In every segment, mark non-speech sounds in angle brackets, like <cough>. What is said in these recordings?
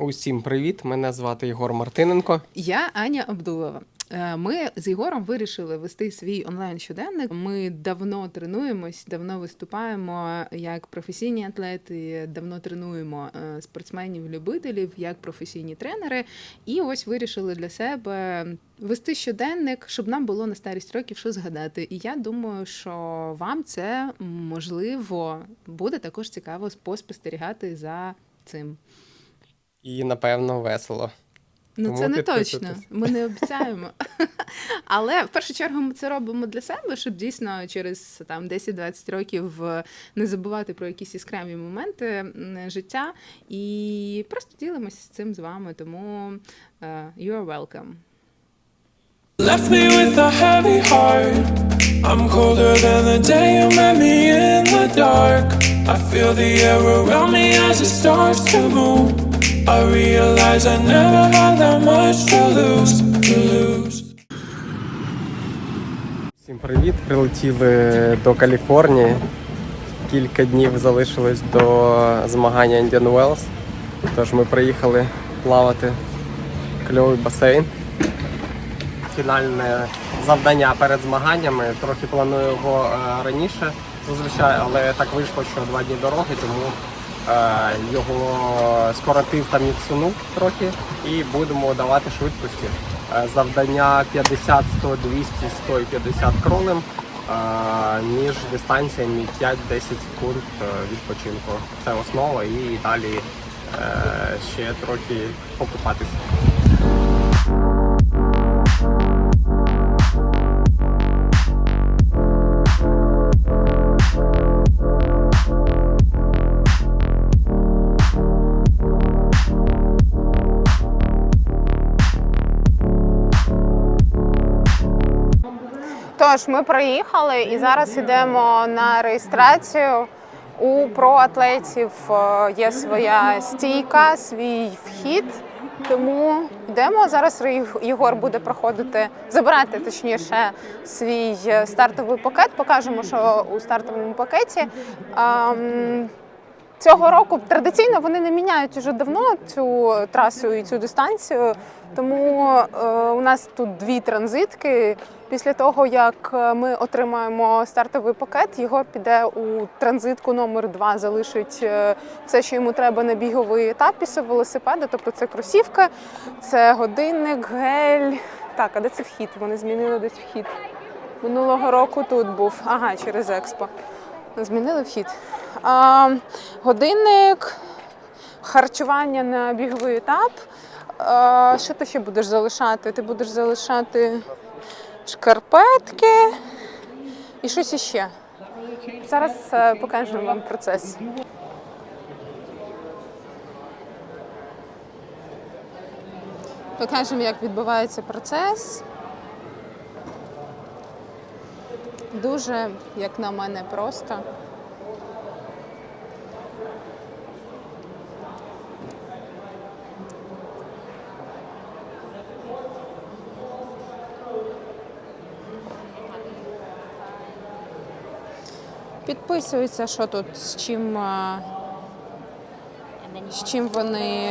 Усім привіт! Мене звати Ігор Мартиненко. Я Аня Абдулова. Е, Ми з Єгором вирішили вести свій онлайн щоденник. Ми давно тренуємось, давно виступаємо як професійні атлети, давно тренуємо е, спортсменів-любителів як професійні тренери. І ось вирішили для себе вести щоденник, щоб нам було на старість років що згадати. І я думаю, що вам це можливо буде також цікаво поспостерігати за цим. І напевно весело. Ну, Тому це не точно. Ми не обіцяємо. <laughs> Але в першу чергу ми це робимо для себе, щоб дійсно через там 10-20 років е, не забувати про якісь іскраві моменти життя. І просто ділимося з цим з вами. Тому е, you are welcome. Left me with a heavy heart. I'm colder than the day you met me in the dark. I feel the air around me as it starts to move. I realize I never had that much to lose. Всім привіт! Прилетіли до Каліфорнії. Кілька днів залишилось до змагання Indian Wells. Тож ми приїхали плавати кльовий басейн. Фінальне завдання перед змаганнями. Трохи планую його е, раніше зазвичай, але так вийшло, що два дні дороги, тому його скоротив та ціну трохи і будемо давати швидкості. Е, Завдання 50, 100, 200, 100 і 50 кролем е, між дистанціями 5-10 секунд е, відпочинку. Це основа і далі е, ще трохи покупатися. Тож ми приїхали і зараз йдемо на реєстрацію. У проатлетів є своя стійка, свій вхід. Тому йдемо. Зараз Єгор буде проходити, забирати точніше свій е, стартовий пакет. Покажемо, що у стартовому пакеті. Ем, Цього року традиційно вони не міняють уже давно цю трасу і цю дистанцію. Тому е, у нас тут дві транзитки. Після того, як е, ми отримаємо стартовий пакет, Єгор піде у транзитку номер 2 залишить е, все, що йому треба на біговий етап після велосипеда. Тобто це кросівка, це годинник, гель. Так, а де це вхід? Вони змінили десь вхід. Минулого року тут був. Ага, через експо. Змінили вхід. А, годинник, харчування на біговий етап. А, що ти ще будеш залишати? Ти будеш залишати шкарпетки і щось іще. Зараз е, покажемо вам процес. Покажемо, як відбувається процес. Дуже, як на мене, просто. Підписується, що тут з чим. е, З чим вони,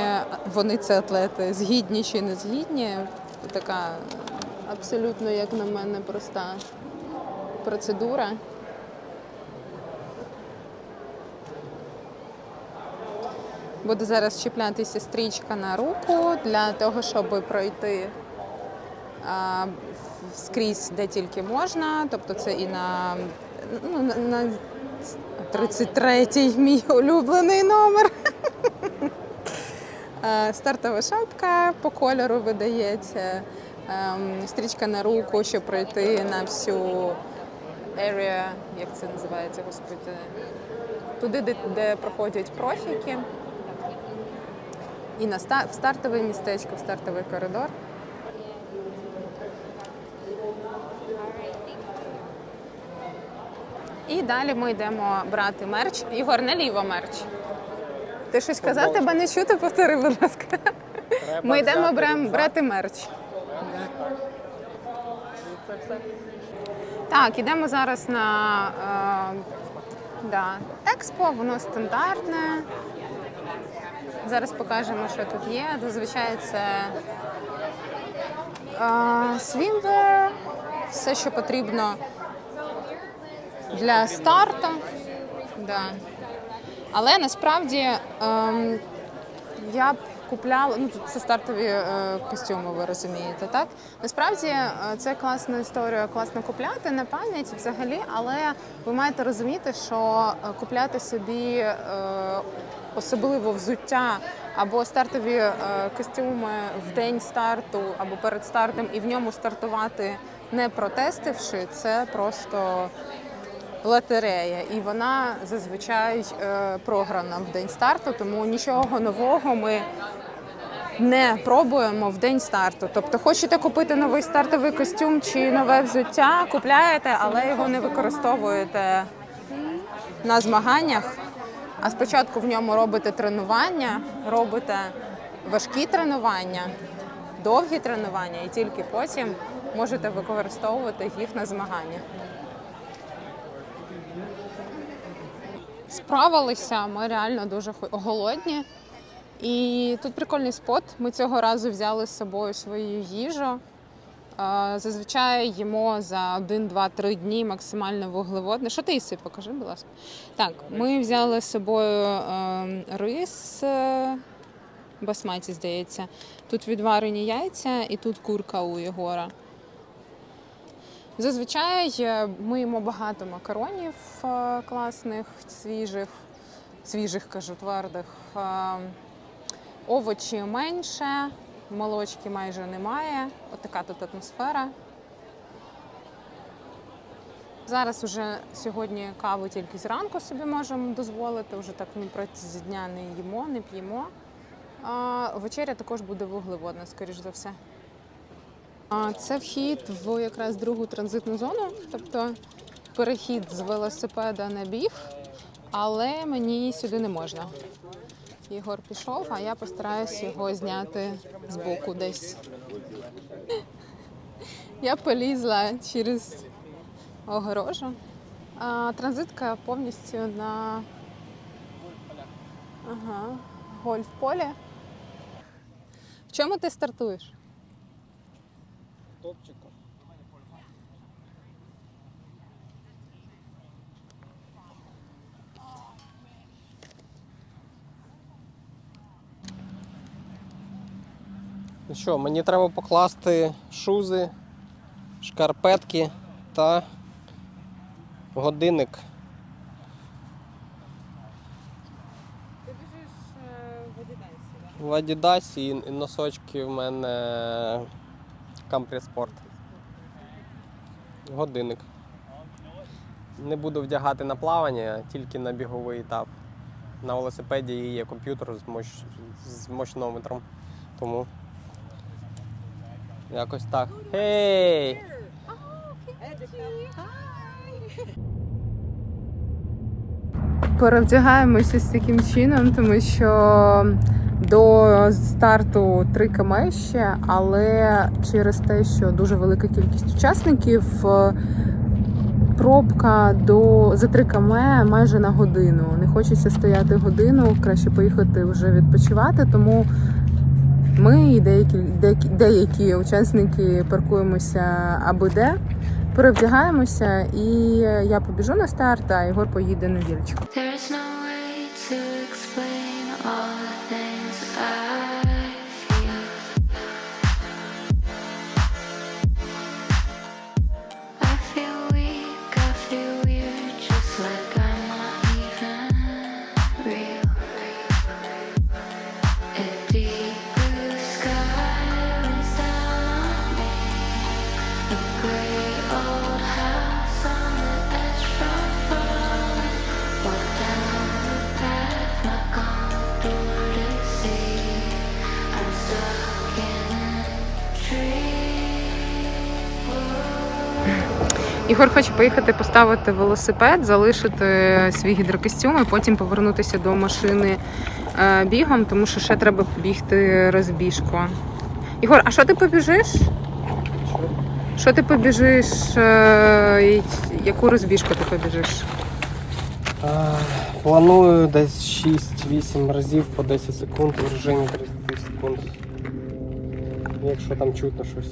вони це атлети, згідні чи не згідні. Така абсолютно, як на мене, проста процедура. Буде зараз чіплятися стрічка на руку для того, щоб пройти а, скрізь, де тільки можна. Тобто це і на, ну, на, на 33-й мій улюблений номер. <laughs> Е, Стартова шапка по кольору видається. Ем, Стрічка на руку, щоб пройти на всю area, як це називається, господи, туди, де, де проходять профіки. І на ста- стартове містечко, в стартовий коридор. І далі ми йдемо брати мерч. Ігор, наліво мерч. Ти щось казав, тебе не чути, повтори, будь ласка. Ми йдемо брем, брати мерч. Так, ідемо зараз на е, да, експо, воно стандартне. Зараз покажемо, що тут є. Зазвичай це е, свімвер, все, що потрібно для старту. Да. Але насправді ем, я б купляла, ну тут це стартові е, костюми, ви розумієте, так? Насправді е, це класна історія, класно купляти на пам'ять взагалі, але ви маєте розуміти, що е, купляти собі е, особливо взуття або стартові е, костюми в день старту або перед стартом і в ньому стартувати не протестивши, це просто лотерея, і вона зазвичай е, програна в день старту, тому нічого нового ми не пробуємо в день старту. Тобто, хочете купити новий стартовий костюм чи нове взуття, купляєте, але його не використовуєте на змаганнях. А спочатку в ньому робите тренування, робите важкі тренування, довгі тренування, і тільки потім можете використовувати їх на змаганнях. Справилися, ми реально дуже голодні. І тут прикольний спот. Ми цього разу взяли з собою свою їжу. Зазвичай їмо за 1, 2, 3 дні максимально вуглеводне. Що ти їси? Покажи, будь ласка. Так, ми взяли з собою е, рис е, басматі, здається. Тут відварені яйця і тут курка у Єгора. Зазвичай е, ми їмо багато макаронів е, класних, свіжих, свіжих кажу, твердих. Е, Овочі менше, молочки майже немає. Отака тут атмосфера. Зараз уже сьогодні каву тільки зранку собі можемо дозволити. Вже так ми протягом дня не їмо, не п'ємо. Вечеря також буде вуглеводна, скоріш за все. Це вхід в якраз другу транзитну зону, тобто перехід з велосипеда на біг, але мені сюди не можна. Єгор пішов, а я постараюсь його зняти з боку десь. Я полізла через огорожу. А, транзитка повністю на ага, гольф-полі. В чому ти стартуєш? Топчиком. Ну що, мені треба покласти шузи, шкарпетки та годинник. Ти біжиш в Адідасі, В Адідасі і носочки в мене Кампрі Спорт. Годинник. Не буду вдягати на плавання, тільки на біговий етап. На велосипеді є комп'ютер з, мощ... з мощнометром. Тому якось так. Гей! Перевдягаємося з таким чином, тому що до старту 3 км ще, але через те, що дуже велика кількість учасників, е, пробка до за 3 км майже на годину. Не хочеться стояти годину, краще поїхати вже відпочивати. Тому ми і деякі, деякі, деякі учасники паркуємося аби де. Перевдягаємося, і я побіжу на старт, а Ігор поїде на вілочку. Ігор хоче поїхати поставити велосипед, залишити свій гідрокостюм і потім повернутися до машини е, бігом, тому що ще треба бігти розбіжку. Ігор, а що ти побіжиш? Що ти побіжиш? е, Яку розбіжку ти побіжиш? Планую десь 6 6-8 разів по 10 секунд в режимі 30 секунд. Якщо там чутно щось.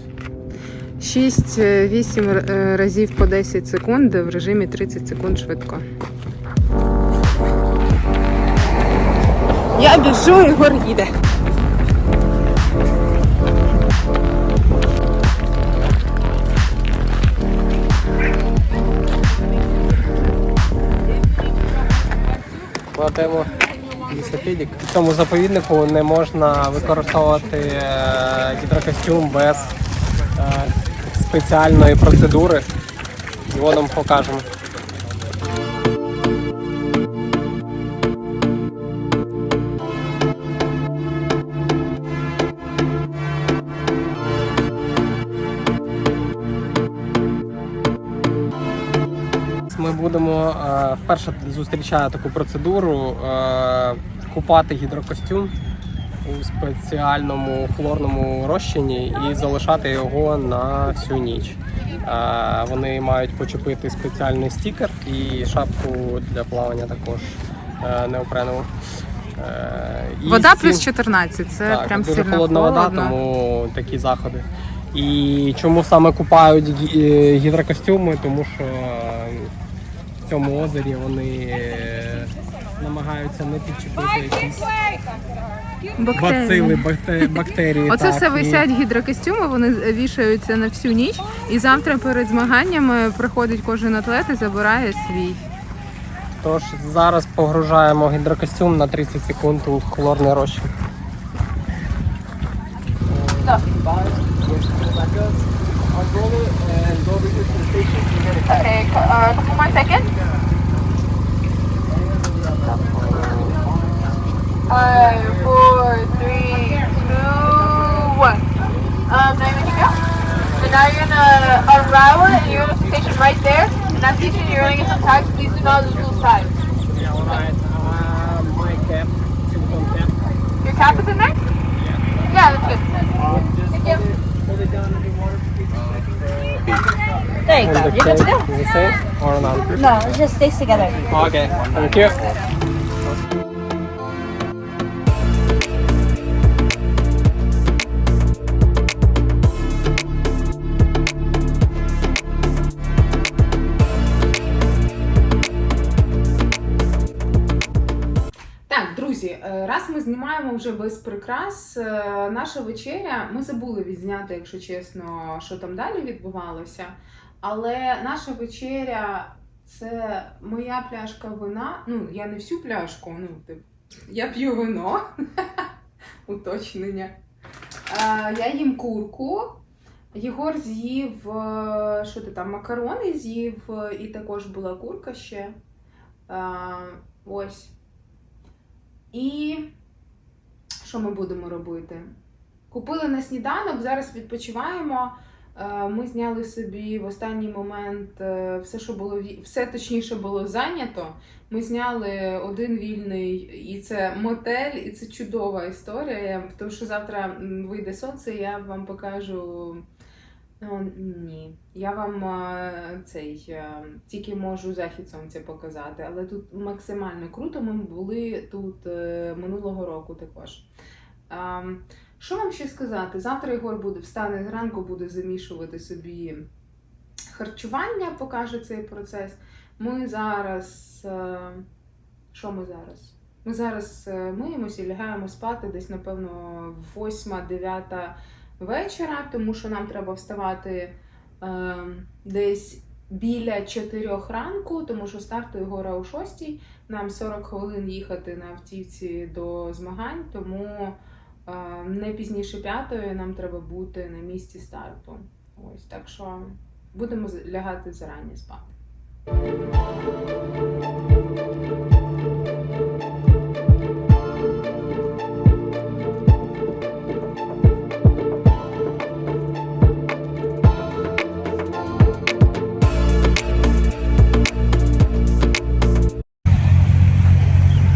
6-8 е, разів по 10 секунд в режимі 30 секунд швидко. Я біжу, Ігор їде. Кладемо велосипедик. В цьому заповіднику не можна використовувати е, гідрокостюм без е, спеціальної процедури. Його нам покажемо. Ми будемо е, вперше зустрічаю таку процедуру е, купати гідрокостюм у спеціальному хлорному розчині і залишати його на всю ніч. Е, вони мають почепити спеціальний стікер і шапку для плавання також е, неопренову. Е, і Вода з плюс 14, це так, прям дуже сильно холодна вода, тому такі заходи. І чому саме купають гідрокостюми? Тому що в цьому озері вони намагаються не підчепити якісь бацили, бакте- бактерії. Оце так, все і- висять гідрокостюми, вони вішаються на всю ніч. І завтра перед змаганнями приходить кожен атлет і забирає свій. Тож зараз погружаємо гідрокостюм на 30 секунд у хлорний розчин. Okay, uh, couple more seconds. Five, four, now you're gonna unravel it and you're gonna station right there. And that station you're gonna get some tags. Please do not lose tags. Yeah, well, I, uh, my cap. Your cap is in there? Yeah, Yeah, that's good. Thank you. There you go. You're good to go. Is the same or not? No, it just stays together. Okay, thank you. Раз ми знімаємо вже без прикрас, е, наша вечеря. Ми забули відзняти, якщо чесно, що там далі відбувалося. Але наша вечеря це моя пляшка вина. Ну, я не всю пляшку, ну, я п'ю вино. <laughs> Уточнення. Е, Я їм курку. Єгор з'їв, е, що ти там, макарони з'їв, і також була курка ще. Ось. І що ми будемо робити? Купили на сніданок, зараз відпочиваємо. Е, Ми зняли собі в останній момент е, все, що було все точніше було зайнято. Ми зняли один вільний, і це мотель, і це чудова історія. Тому що завтра вийде сонце, і я вам покажу. О, ні, я вам цей е, тільки можу захід сонця показати, але тут максимально круто. Ми були тут е, минулого року також. Що вам ще сказати? Завтра Ігор буде встане зранку, буде замішувати собі харчування, покаже цей процес. Ми зараз. е, Що ми зараз? Ми зараз миємося і лягаємо спати десь, напевно, 8-9 вечора, тому що нам треба вставати е, десь біля 4 ранку, тому що старт у Єгора о 6. Нам 40 хвилин їхати на автівці до змагань, тому е, не пізніше п'ятої нам треба бути на місці старту. Ось так що будемо лягати зарані спати.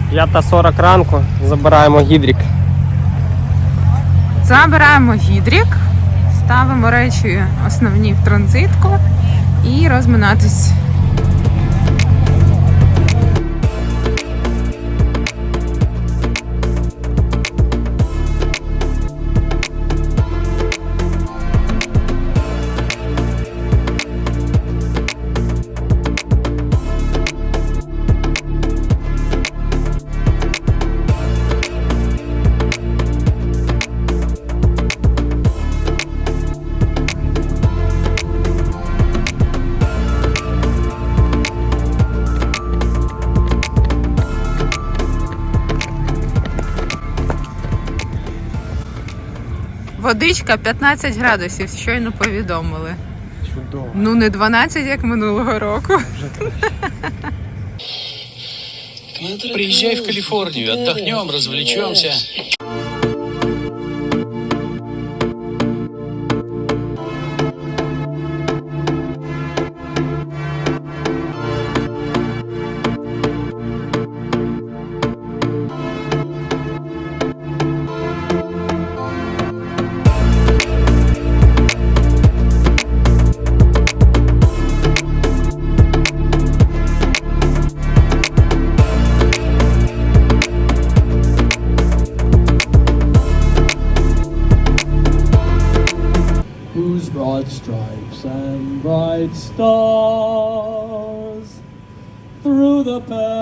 П'ята 40 ранку, забираємо гідрік. Забираємо гідрік, ставимо речі основні в транзитку і розминатись. Водичка 15 градусів, щойно повідомили. Чудово. Ну не 12, як минулого року. <laughs> Приезжай в Калифорнию, отдохнем, развлечемся. up. Uh,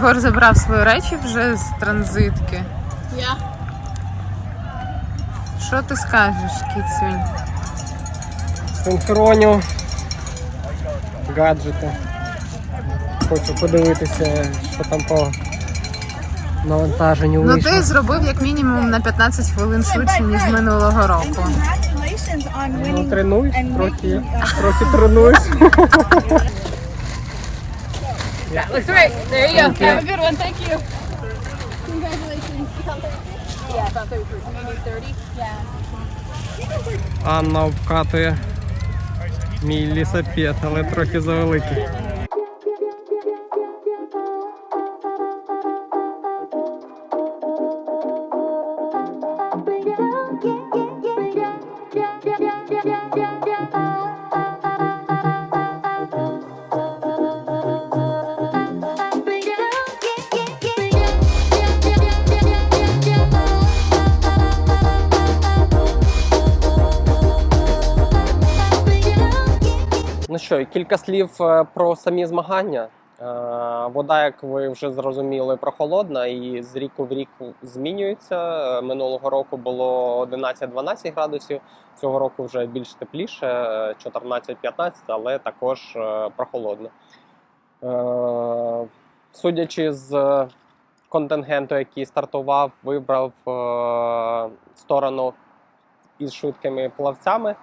Ігор забрав свої речі вже з транзитки. Я. Що ти скажеш, кіцюнь? Синхроню. Гаджети. Хочу подивитися, що там по навантаженню Ну вийшло. ти зробив як мінімум на 15 хвилин швидше, ніж минулого року. Congratulations on Ну, winning тренуюсь, <laughs> and about making, uh, трохи тренуюсь. Анна обкатує мій лісапет, але трохи завеликий. Ну що, кілька слів е, про самі змагання. Е, Вода, як ви вже зрозуміли, прохолодна і з ріку в рік змінюється. Е, Минулого року було 11-12 градусів, цього року вже більш тепліше, е, 14-15, але також прохолодно. Судячи з контингенту, який стартував, вибрав сторону із швидкими плавцями.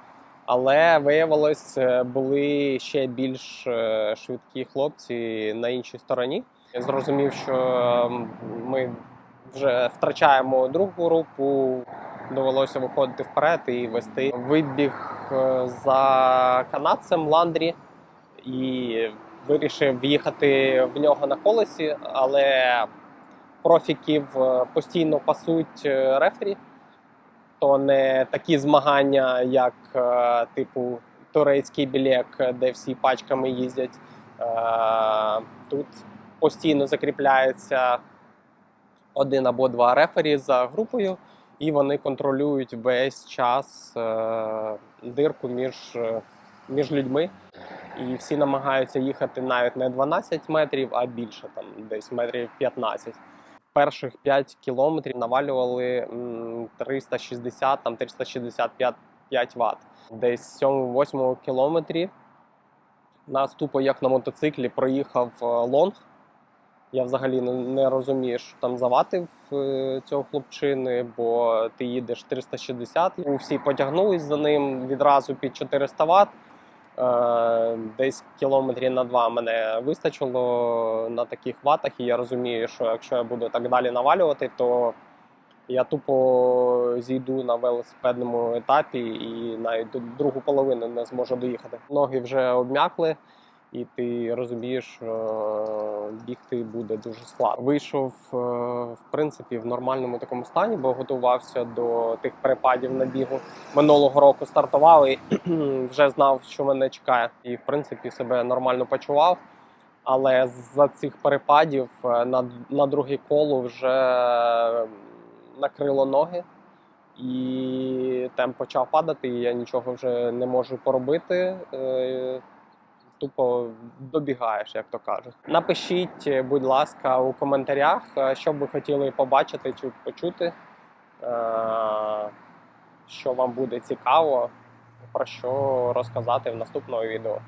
Але виявилось, е, були ще більш е, швидкі хлопці на іншій стороні. Я зрозумів, що ми вже втрачаємо другу групу. Довелося виходити вперед і вести вибіг е, за канадцем Ландрі і вирішив їхати в нього на колесі, але профіків постійно пасуть рефері то не такі змагання, як е, типу турецький білек, де всі пачками їздять. Е, Тут постійно закріпляється один або два рефері за групою, і вони контролюють весь час е, дирку між, між людьми. І всі намагаються їхати навіть не 12 метрів, а більше, там десь метрів 15. Перших 5 кілометрів навалювали м, 360, там 365 5 Вт. Десь 7-8 кілометрі нас тупо як на мотоциклі проїхав е, лонг. Я взагалі не, розумію, що там заватив е, цього хлопчини, бо ти їдеш 360. Всі потягнулись за ним відразу під 400 Вт. Е, Десь кілометрів на два мене вистачило на таких ватах, і я розумію, що якщо я буду так далі навалювати, то я тупо зійду на велосипедному етапі і навіть до другу половину не зможу доїхати. Ноги вже обм'якли, і ти розумієш, що бігти буде дуже складно. Вийшов е, в принципі в нормальному такому стані, бо готувався до тих перепадів на бігу. Минулого року стартував і <clears throat> вже знав, що мене чекає, і в принципі себе нормально почував. Але за цих перепадів е, на, на друге коло вже накрило ноги, і темп почав падати, і я нічого вже не можу поробити. Е, Тупо добігаєш, як то кажуть. Напишіть, будь ласка, у коментарях, е, що б ви хотіли побачити чи почути, е, що вам буде цікаво, про що розказати в наступному відео.